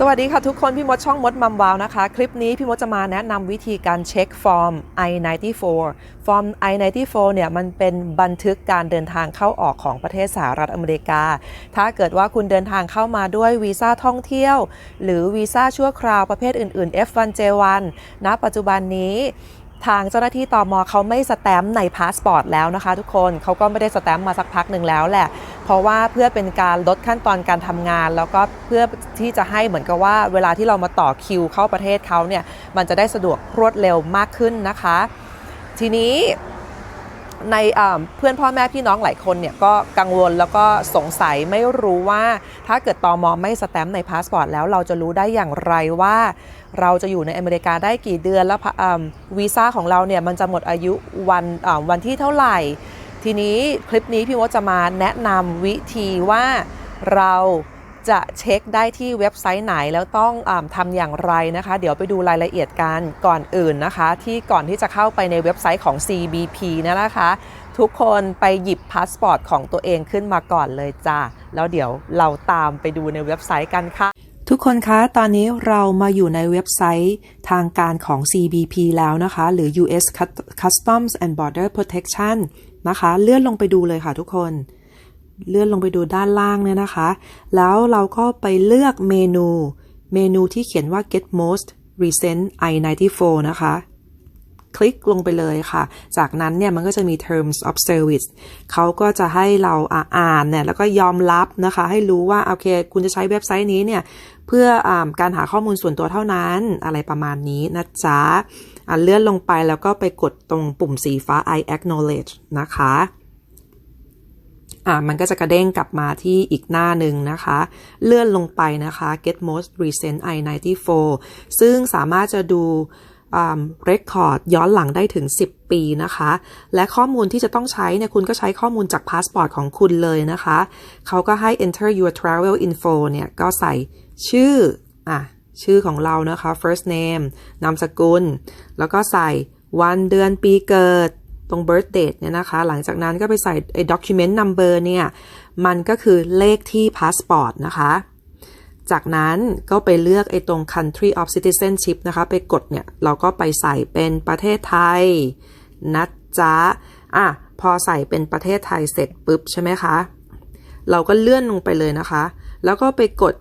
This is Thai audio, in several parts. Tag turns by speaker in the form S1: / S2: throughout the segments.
S1: สวัสดีค่ะทุกคนพี่มดช่องมดมัมวาวนะคะ คลิปนี้พี่มดจะมาแนะนำวิธีการเช็คฟอร์ม I-94 ฟอร์ม I-94 เนี่ยมันเป็นบันทึกการเดินทางเข้าออกของประเทศสหรัฐอเมริกา ถ้าเกิดว่าคุณเดินทางเข้ามาด้วยวีซ่าท่องเที่ยว หรือวีซ่าชั่วคราวประเภทอื่น ๆ F1J1 ณปัจจุบันนี้ทางเจ้าหน้าที่ตอมอเขาไม่สแตมป์ในพาสปอร์ตแล้วนะคะทุกคนเขาก็ไม่ได้สแตมป์มาสักพักหนึ่งแล้วแหละ เพราะว่าเพื่อเป็นการลดขั้นตอนการทำงาน แล้วก็เพื่อที่จะให้เหมือนกับว่า เวลาที่เรามาต่อคิวเข้าประเทศเขาเนี่ยมันจะได้สะดวกรวดเร็วมากขึ้นนะคะ ทีนี้ในเพื่อนพ่อแม่พี่น้องหลายคนเนี่ยก็กังวลแล้วก็สงสัยไม่รู้ว่าถ้าเกิดตอมอไม่สแตมป์ในพาสปอร์ตแล้วเราจะรู้ได้อย่างไรว่า เราจะอยู่ในอเมริกาได้กี่เดือนแล้ววีซ่าของเราเนี่ยมันจะหมดอายุวันวันที่เท่าไหร่ ทีนี้คลิปนี้พี่มดจะมาแนะนำวิธีว่าเราจะเช็คได้ที่เว็บไซต์ไหนแล้วต้องอทำอย่างไรนะคะ เดี๋ยวไปดูรายละเอียดกันก่อนอื่นนะคะ ที่ก่อนที่จะเข้าไปในเว็บไซต์ของ CBP นยนะคะ ทุกคนไปหยิบพาสปอร์ตของตัวเองขึ้นมาก่อนเลยจ้าแล้วเดี๋ยวเราตามไปดูในเว็บไซต์กันค่ะ ทุกคนคะ ตอนนี้เรามาอยู่ในเว็บไซต์ทางการของ CBP แล้วนะคะ หรือ US Customs and Border Protection นะคะ เลื่อนลงไปดูเลยค่ะทุกคน เลื่อนลงไปดูด้านล่างเนี่ยนะคะ แล้วเราก็ไปเลือกเมนู เมนูที่เขียนว่า get most recent I-94 นะคะ คลิกลงไปเลยค่ะ จากนั้นเนี่ยมันก็จะมี terms of service เขาก็จะให้เราอ่าอานเนี่ยแล้วก็ยอมรับนะคะ ให้รู้ว่าโอเค คุณจะใช้เว็บไซต์นี้เนี่ยเพื่ออการหาข้อมูลส่วนตัวเท่านั้นอะไรประมาณนี้นะจ๊ะเลื่อนลงไปแล้วก็ไปกดตรงปุ่มสีฟ้า I acknowledge นะคะอะมันก็จะกระเด้งกลับมาที่อีกหน้าหนึ่งนะคะ เลื่อนลงไปนะคะ get most recent I-94 ซึ่งสามารถจะดู เรคคอร์ดย้อนหลังได้ถึง 10 ปีนะคะ และข้อมูลที่จะต้องใช้เนี่ยคุณก็ใช้ข้อมูลจากพาสปอร์ตของคุณเลยนะคะ เขาก็ให้ enter your travel info เนี่ยก็ใส่ชื่ออะชื่อของเรานะคะ first name นามสกุล แล้วก็ใส่วันเดือนปีเกิดตรง birth date เนี่ยนะคะ หลังจากนั้นก็ไปใส่ไอ้ document number เนี่ย มันก็คือเลขที่พาสปอร์ตนะคะ จากนั้นก็ไปเลือกไอ้ตรง country of citizenship นะคะ ไปกดเนี่ย เราก็ไปใส่เป็นประเทศไทย นะจ๊ะ อะ พอใส่เป็นประเทศไทยเสร็จปุ๊บใช่ไหมคะ เราก็เลื่อนลงไปเลยนะคะ แล้วก็ไปกด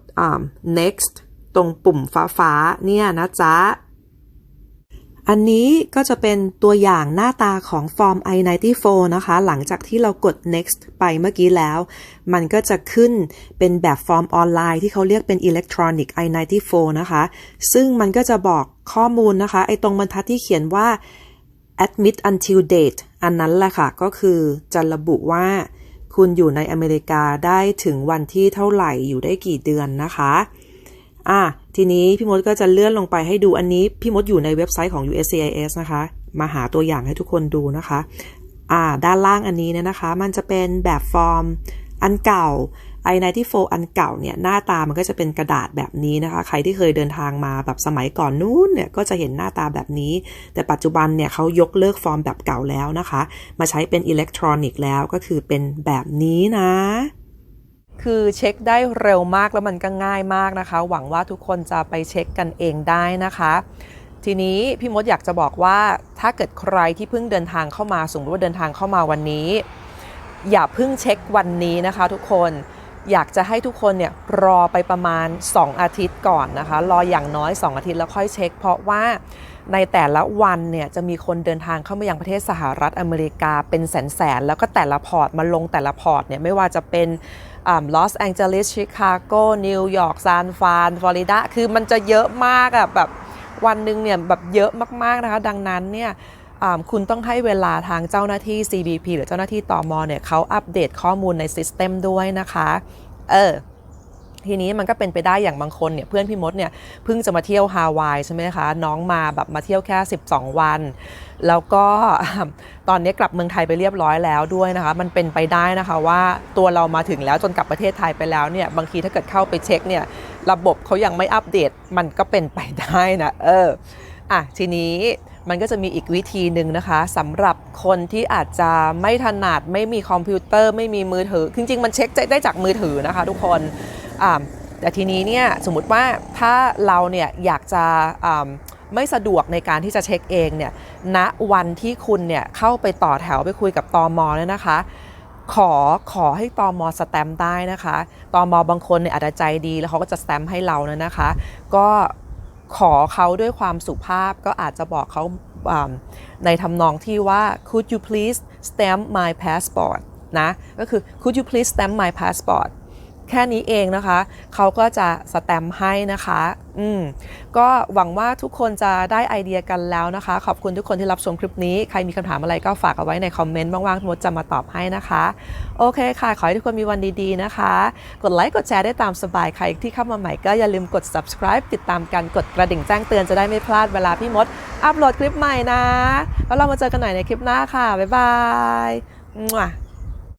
S1: next ตรงปุ่มฟ้าๆเนี่ยนะจ๊ะ อันนี้ก็จะเป็นตัวอย่างหน้าตาของฟอร์ม I-94 นะคะ หลังจากที่เรากด next ไปเมื่อกี้แล้ว มันก็จะขึ้นเป็นแบบฟอร์มออนไลน์ที่เขาเรียกเป็น electronic I-94 นะคะ ซึ่งมันก็จะบอกข้อมูลนะคะ ไอ้ตรงบรรทัดที่เขียนว่า admit until date อันนั้นแหละค่ะ ก็คือจะระบุว่าคุณอยู่ในอเมริกาได้ถึงวันที่เท่าไหร่อยู่ได้กี่เดือนนะคะ อะ ทีนี้พี่มดก็จะเลื่อนลงไปให้ดูอันนี้ พี่มดอยู่ในเว็บไซต์ของ USCIS นะคะ มาหาตัวอย่างให้ทุกคนดูนะคะ อ่า ด้านล่างอันนี้เนี่ยนะคะ มันจะเป็นแบบฟอร์มอันเก่า I-94 อันเก่าเนี่ยหน้าตามันก็จะเป็นกระดาษแบบนี้นะคะ ใครที่เคยเดินทางมาแบบสมัยก่อนนู้นเนี่ยก็จะเห็นหน้าตาแบบนี้ แต่ปัจจุบันเนี่ยเขายกเลิกฟอร์มแบบเก่าแล้วนะคะ มาใช้เป็นอิเล็กทรอนิกส์แล้วก็คือเป็นแบบนี้นะ คือเช็คได้เร็วมากแล้วมันก็ง่ายมากนะคะ หวังว่าทุกคนจะไปเช็คกันเองได้นะคะ ทีนี้พี่มดอยากจะบอกว่าถ้าเกิดใครที่เพิ่งเดินทางเข้ามาสมมติว่าเดินทางเข้ามาวันนี้ อย่าเพิ่งเช็ควันนี้นะคะ ทุกคนอยากจะให้ทุกคนเนี่ยรอไปประมาณ 2 อาทิตย์ก่อนนะคะ รออย่างน้อย 2 อาทิตย์แล้วค่อยเช็ค เพราะว่าในแต่ละวันเนี่ยจะมีคนเดินทางเข้ามายังประเทศสหรัฐอเมริกาเป็นแสนๆแล้วก็แต่ละพอร์ตมาลงแต่ละพอร์ตเนี่ยไม่ว่าจะเป็น ลอสแองเจลิสชิคาโกนิวยอร์กซานฟรานฟลอริดาคือมันจะเยอะมากอะแบบวันหนึ่งเนี่ยแบบเยอะมากๆนะคะ ดังนั้นเนี่ยคุณต้องให้เวลาทางเจ้าหน้าที่ CBP หรือเจ้าหน้าที่ตอมอเนี่ยเขาอัปเดตข้อมูลในซิสเต็มด้วยนะคะ เออ ทีนี้มันก็เป็นไปได้อย่างบางคนเนี่ยเพื่อนพี่มดเนี่ยเพิ่งจะมาเที่ยวฮาวายใช่ไหมคะน้องมาแบบมาเที่ยวแค่ 12 วัน แล้วก็ตอนนี้กลับเมืองไทยไปเรียบร้อยแล้วด้วยนะคะ มันเป็นไปได้นะคะว่าตัวเรามาถึงแล้วจนกลับประเทศไทยไปแล้วเนี่ยบางทีถ้าเกิดเข้าไปเช็คเนี่ยระบบเขายังไม่อัปเดตมันก็เป็นไปได้นะเอออะทีนี้มันก็จะมีอีกวิธีหนึ่งนะคะสำหรับคนที่อาจจะไม่ถนัดไม่มีคอมพิวเตอร์ ไม่มีมือถือ จริง ๆ มันเช็คได้จากมือถือนะคะทุกคน แต่ทีนี้เนี่ยสมมติว่าถ้าเราเนี่ยอยากจะไม่สะดวกในการที่จะเช็คเองเนี่ยณวันที่คุณเนี่ยเข้าไปต่อแถวไปคุยกับตอมอเนี่ยนะคะ ขอขอให้ตอมอสแตมป์ได้นะคะตอมอบางคนเนี่ยอาจจะใจดีแล้วเขาก็จะสแตมป์ให้เรานะนะคะ ก็ขอเขาด้วยความสุภาพก็อาจจะบอกเขาในทำนองที่ว่า could you please stamp my passport นะก็คือ could you please stamp my passport แค่นี้เองนะคะ เขาก็จะสแตมป์ให้นะคะ อืม ก็หวังว่าทุกคนจะได้ไอเดียกันแล้วนะคะ ขอบคุณทุกคนที่รับชมคลิปนี้ ใครมีคำถามอะไรก็ฝากเอาไว้ในคอมเมนต์ว่างๆพี่มดจะมาตอบให้นะคะ โอเคค่ะ ขอให้ทุกคนมีวันดีๆนะคะ กดไลค์ กดแชร์ได้ตามสบาย ใครที่เข้ามาใหม่ก็อย่าลืมกด subscribe ติดตามกัน กดกระดิ่งแจ้งเตือนจะได้ไม่พลาดเวลาพี่มด อัปโหลดคลิปใหม่นะ แล้วเรามาเจอกันใหม่ในคลิปหน้าค่ะ บ๊ายบายมั่